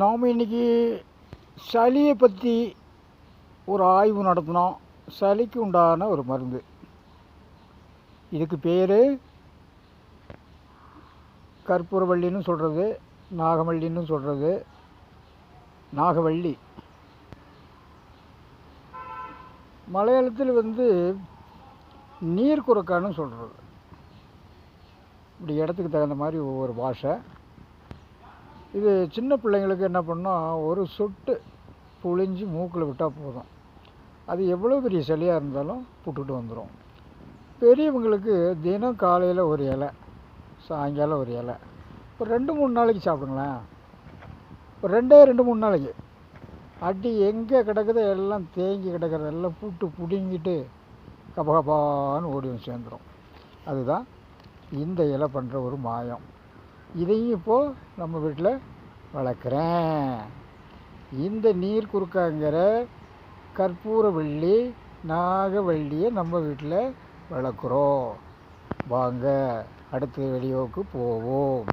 நாம் இன்றைக்கி சளியை பற்றி ஒரு ஆய்வு நடத்தினோம். சளிக்கு உண்டான ஒரு மருந்து. இதுக்கு பேர் கற்பூரவள்ளின்னு சொல்கிறது நாகவள்ளின்னு சொல்கிறது நாகவள்ளி. மலையாளத்தில் வந்து நீர் குறுக்கான்னு சொல்கிறது இப்படி இடத்துக்கு தகுந்த மாதிரி ஒவ்வொரு பாஷை. இது சின்ன பிள்ளைங்களுக்கு என்ன பண்ணால் ஒரு சொட்டு புழிஞ்சு மூக்கில் விட்டால் போதும். அது எவ்வளோ பெரிய சளியாக இருந்தாலும் புட்டுட்டு வந்துடும் பெரியவங்களுக்கு தினம் காலையில் ஒரு இலை சாயங்காலம் ஒரு இலை. ஒரு ரெண்டு மூணு நாளைக்கு சாப்பிடுங்களேன். ஒரு ரெண்டே ரெண்டு மூணு நாளைக்கு. அடி எங்கே கிடக்குதோ எல்லாம் தேங்கி கிடக்கிறதெல்லாம் புட்டு பிடுங்கிட்டு கபகபான்னு ஓடி வந்து சேர்ந்துடும் அதுதான் இந்த இலை பண்ணுற ஒரு மாயம். இதையும் இப்போது நம்ம வீட்டில் வளர்க்குறேன். இந்த நீர் குறுக்காங்கிற கற்பூரவள்ளி நாகவள்ளியை நம்ம வீட்டில் வளர்க்குறோம். வாங்க அடுத்த வீடியோவுக்கு போவோம்.